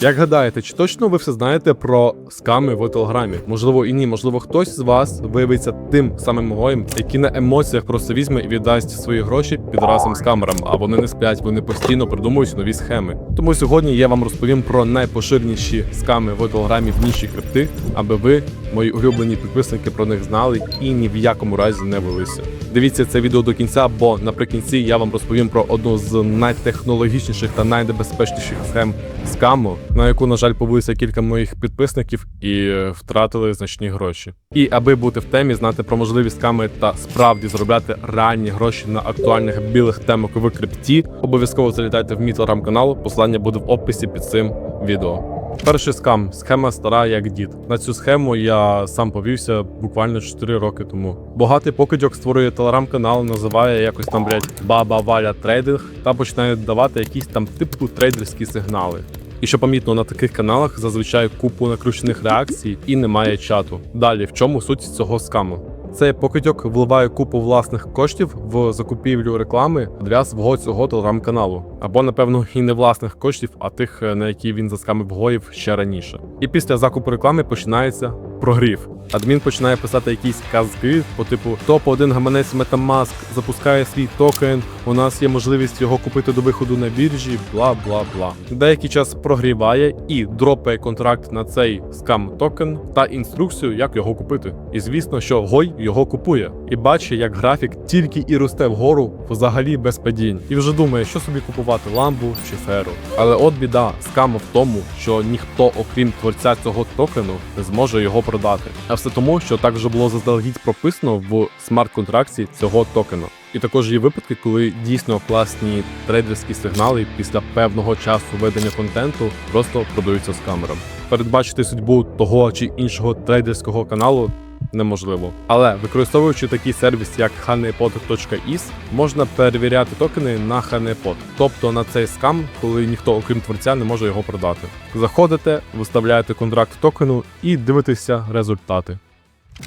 Як гадаєте, чи точно ви все знаєте про сками в телеграмі? Можливо, і ні, можливо, хтось з вас виявиться тим самим гоєм, який на емоціях просто візьме і віддасть свої гроші підрасам скамерам, а вони не сплять, вони постійно придумують нові схеми. Тому сьогодні я вам розповім про найпоширеніші сками в телеграмі в ніші крипти, аби ви, мої улюблені підписники, про них знали і ні в якому разі не велися. Дивіться це відео до кінця, бо наприкінці я вам розповім про одну з найтехнологічніших та найнебезпечніших схем скаму, на яку, на жаль, повелися кілька моїх підписників і е, втратили значні гроші. І аби бути в темі, знати про можливі сками та справді заробляти реальні гроші на актуальних білих темах в крипті, обов'язково залітайте в мій телеграм-канал. Посилання буде в описі під цим відео. Перший скам схема стара як дід. На цю схему я сам повівся буквально 4 роки тому. Багатий покидьок створює телеграм-канал, називає якось там блять баба Валя трейдинг та починає давати якісь там типу трейдерські сигнали. І що помітно, на таких каналах зазвичай купу накручених реакцій і немає чату. Далі в чому суть цього скаму? Цей покидьок вливає купу власних коштів в закупівлю реклами для свого цього телеграм-каналу. Або, напевно, і не власних коштів, а тих, е, на які він заскамив гоїв ще раніше. І після закупу реклами починається прогрів. Адмін починає писати якісь казки по типу топ-1 гаманець Metamask запускає свій токен. У нас є можливість його купити до виходу на біржі, бла бла бла. Деякий час прогріває і дропає контракт на цей скам токен та інструкцію, як його купити. І звісно, що Гой його купує і бачить, як графік тільки і росте вгору, взагалі без падінь, і вже думає, що собі купувати ламбу чи феру. Але от біда скаму в тому, що ніхто, окрім творця цього токену, не зможе його продати. А все тому, що так вже було заздалегідь прописано в смарт-контракті цього токена. І також є випадки, коли дійсно класні трейдерські сигнали після певного часу ведення контенту просто продаються з камером. Передбачити судьбу того чи іншого трейдерського каналу неможливо. Але використовуючи такий сервіс, як honeypot.is, можна перевіряти токени на honeypot, тобто на цей скам, коли ніхто, окрім творця, не може його продати. Заходите, виставляєте контракт токену і дивитеся результати.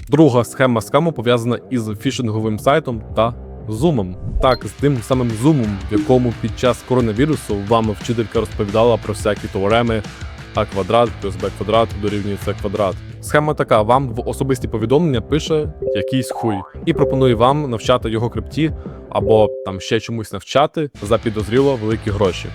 Друга схема скаму пов'язана із фішинговим сайтом та зумом. Так, з тим самим зумом, в якому під час коронавірусу вам вчителька розповідала про всякі теореми а квадрат плюс Б квадрат дорівнює С квадрат. Схема така: вам в особисті повідомлення пише якийсь хуй і пропонує вам навчати його крипті або там ще чомусь навчати за підозріло великі гроші.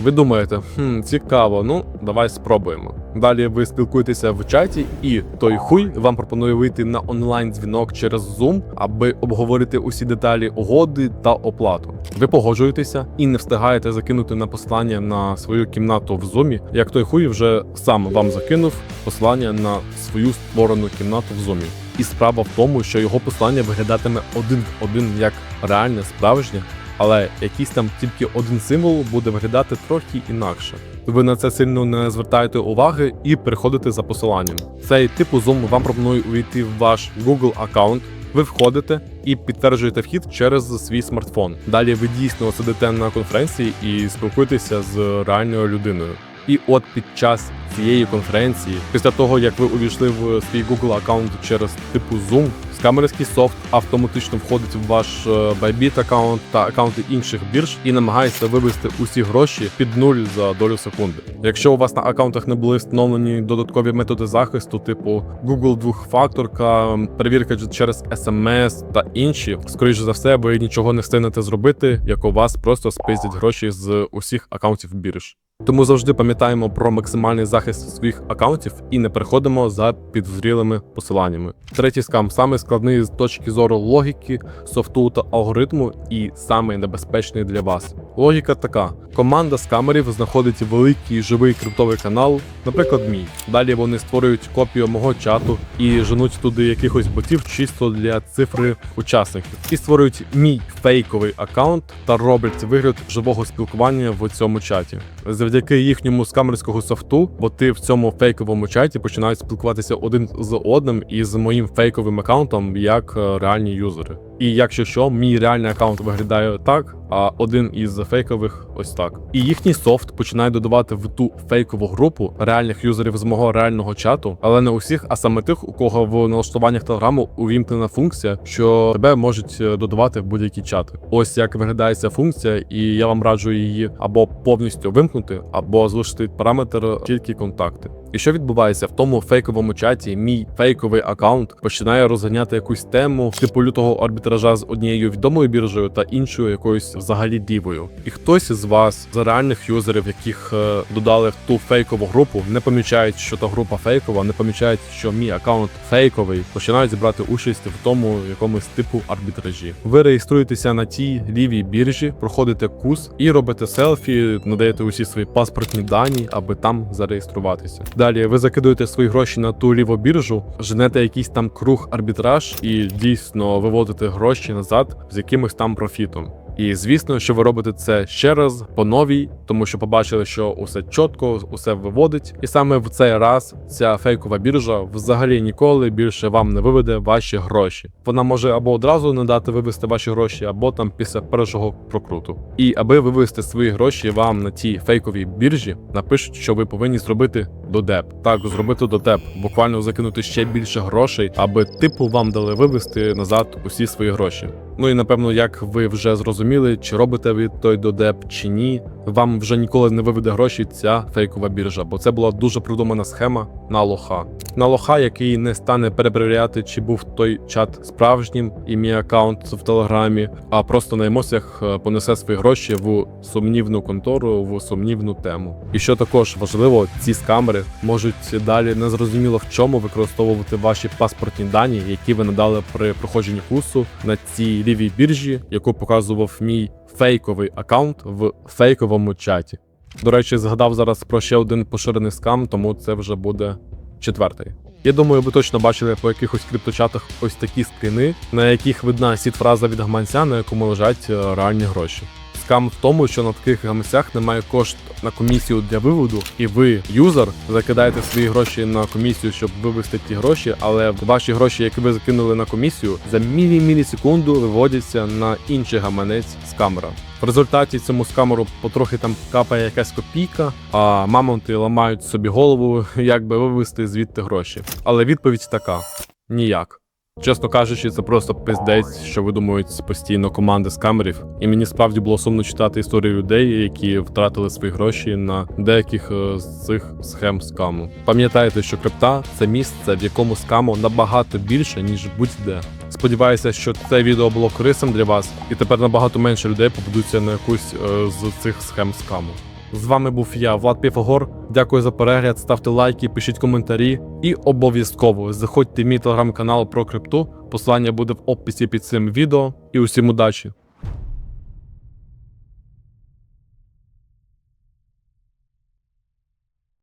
Ви думаєте, хм, цікаво, ну давай спробуємо. Далі ви спілкуєтеся в чаті, і той хуй вам пропонує вийти на онлайн дзвінок через Zoom, аби обговорити усі деталі угоди та оплату. Ви погоджуєтеся і не встигаєте закинути на послання на свою кімнату в Zoom, як той хуй вже сам вам закинув послання на свою створену кімнату в Zoom. І справа в тому, що його послання виглядатиме один в один як реальне справжнє, але якийсь там тільки один символ буде виглядати трохи інакше. Ви на це сильно не звертаєте уваги і переходите за посиланням. Цей типу Zoom вам пропонує увійти в ваш Google аккаунт. Ви входите і підтверджуєте вхід через свій смартфон. Далі ви дійсно сидите на конференції і спілкуєтеся з реальною людиною. І от під час цієї конференції, після того як ви увійшли в свій Google аккаунт через типу Zoom, скамерський софт автоматично входить в ваш е, Bybit аккаунт та аккаунти інших бірж і намагається вивести усі гроші під нуль за долю секунди. Якщо у вас на аккаунтах не були встановлені додаткові методи захисту, типу Google двохфакторка, перевірка через SMS та інші, скоріше за все, ви нічого не встигнете зробити, як у вас просто спиздять гроші з усіх аккаунтів бірж. Тому завжди пам'ятаємо про максимальний захист своїх аккаунтів і не переходимо за підозрілими посиланнями. Третій скам саме складний з точки зору логіки, софту та алгоритму, і саме небезпечний для вас. Логіка така: команда скамерів знаходить великий живий криптовий канал, наприклад, мій. Далі вони створюють копію мого чату і женуть туди якихось ботів чисто для цифри учасників, і створюють мій фейковий аккаунт та роблять вигляд живого спілкування в цьому чаті. Завдяки їхньому скамерського софту, боти в цьому фейковому чаті починають спілкуватися один з одним і з моїм фейковим аккаунтом як е, реальні юзери. І якщо що, мій реальний аккаунт виглядає так, а один із фейкових ось так. І їхній софт починає додавати в ту фейкову групу реальних юзерів з мого реального чату, але не усіх, а саме тих, у кого в налаштуваннях телеграму увімкнена функція, що тебе можуть е, додавати в будь-які чати. Ось як виглядає ця функція, і я вам раджу її або повністю вимкнути, або залишити параметр тільки контакти. І що відбувається в тому фейковому чаті? Мій фейковий аккаунт починає розганяти якусь тему типу лютого арбітража з однією відомою біржею та іншою якоюсь взагалі дівою. І хтось із вас за реальних юзерів, яких е, додали в ту фейкову групу, не помічають, що та група фейкова, не помічають, що мій аккаунт фейковий, починають брати участь в тому якомусь типу арбітражі. Ви реєструєтеся на тій лівій біржі, проходите курс і робите селфі, надаєте усі свої паспортні дані, аби там зареєструватися. Далі ви закидуєте свої гроші на ту ліву біржу, женете якийсь там круг арбітраж і дійсно виводите гроші назад з якимось там профітом. І звісно, що ви робите це ще раз по новій, тому що побачили, що усе чітко, усе виводить. І саме в цей раз ця фейкова біржа взагалі ніколи більше вам не виведе ваші гроші. Вона може або одразу не дати вивести ваші гроші, або там після першого прокруту. І аби вивести свої гроші, вам на тій фейковій біржі напишуть, що ви повинні зробити додеп. Так, зробити додеп, буквально закинути ще більше грошей, аби типу вам дали вивести назад усі свої гроші. Ну і напевно, як ви вже зрозуміли, чи робите ви той додеп чи ні, вам вже ніколи не виведе гроші ця фейкова біржа, бо це була дуже продумана схема на лоха. На лоха, який не стане перепровіряти, чи був той чат справжнім і мій аккаунт в телеграмі, а просто на емоціях е, понесе свої гроші в сумнівну контору, в сумнівну тему. І що також важливо, ці скамери можуть далі незрозуміло в чому використовувати ваші паспортні дані, які ви надали при проходженні курсу на цій лівій біржі, яку показував мій фейковий аккаунт в фейковому чаті. До речі, згадав зараз про ще один поширений скам, тому це вже буде четвертий. Я думаю, ви точно бачили по якихось крипточатах ось такі скини, на яких видна сіт-фраза від гаманця, на якому лежать е, реальні гроші. Скам в тому, що на таких гаманцях немає кошт на комісію для виводу, і ви, юзер, закидаєте свої гроші на комісію, щоб вивести ті гроші, але ваші гроші, які ви закинули на комісію, за мілі-мілісекунду виводяться на інший гаманець скамера. В результаті цьому скамеру потрохи там капає якась копійка, а мамонти ламають собі голову, як би вивести звідти гроші. Але відповідь така: ніяк. Чесно кажучи, це просто пиздець, що видумують постійно команди скамерів. І мені справді було сумно читати історії людей, які втратили свої гроші на деяких е, з цих схем скаму. Пам'ятайте, що крипта це місце, в якому скаму набагато більше, ніж будь-де. Сподіваюся, що це відео було корисним для вас, і тепер набагато менше людей попадуться на якусь е, з цих схем скаму. З вами був я, Влад Піфагор. Дякую за перегляд, ставте лайки, пишіть коментарі і обов'язково заходьте в мій телеграм-канал про крипту. Посилання буде в описі під цим відео. І усім удачі!